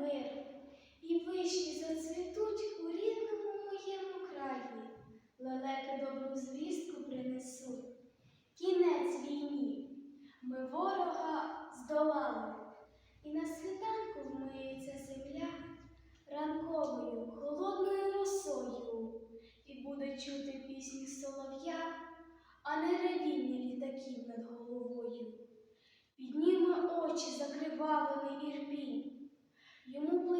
мир, і вишні зацвітуть у рідному моєму краї, лелеки добру звістку принесуть. Кінець війні, ми ворога здолали, і на світанку вмиється земля. Ранковою холодною росою, і буде чути пісні солов'я, а не ревіння літаків над головою. Підніме очі йому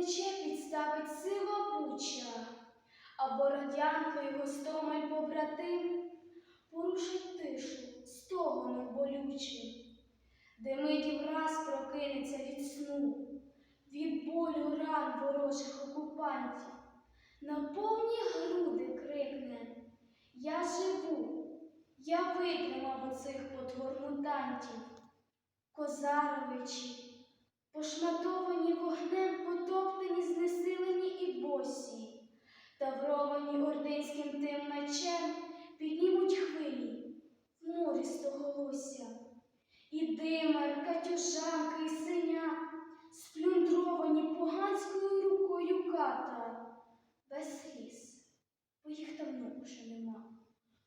плече підставить сива буча, а бородянка й гостомель побратим порушить тишу стогоном болючим, де миті враз прокинеться від сну, від болю ран ворожих окупантів, на повні груди крикне Я живу, я витримав оцих потвор-мутантів. Козаровичі, тим мечем, піднімуть хвилі в морі стоголосся. І димар, катюжанки, і синя, сплюндровані поганською рукою ката, без сліз, бо їх давно уже нема.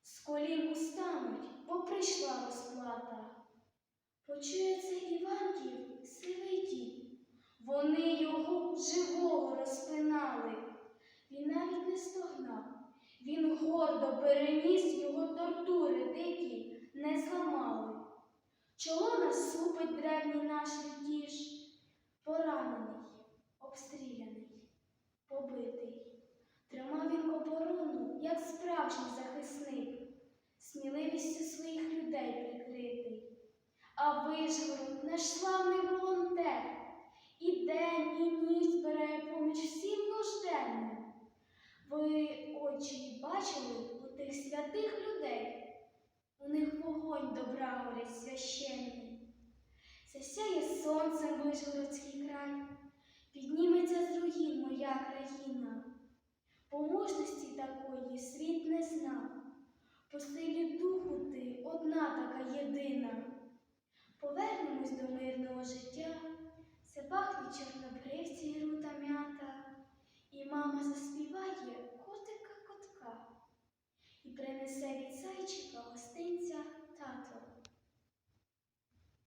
З колін устануть, бо прийшла розплата. Почується Іванків сивий дід. Вони його живого розпинали. Він навіть не стогнав. Переніс його тортури дикі, не зламали. Чоло насупить древній наш літіж, поранений, обстріляний, побитий. Тримав він оборону, як справжній захисник, сміливістю своїх людей прикритий. А Вишгород, наш славний волонтер, і день, і ніч збирає поміж всім нужденним. Ви очі бачили тих святих людей? У них вогонь добра горить священний. Засяє сонцем Вишгородський край, підніметься з руїн моя країна. По мужності такої світ не знав, по силі духу ти одна така єдина. Повернемось до мирного життя, це пахне чорнобривцем. Принесе від зайчика гостинця тато.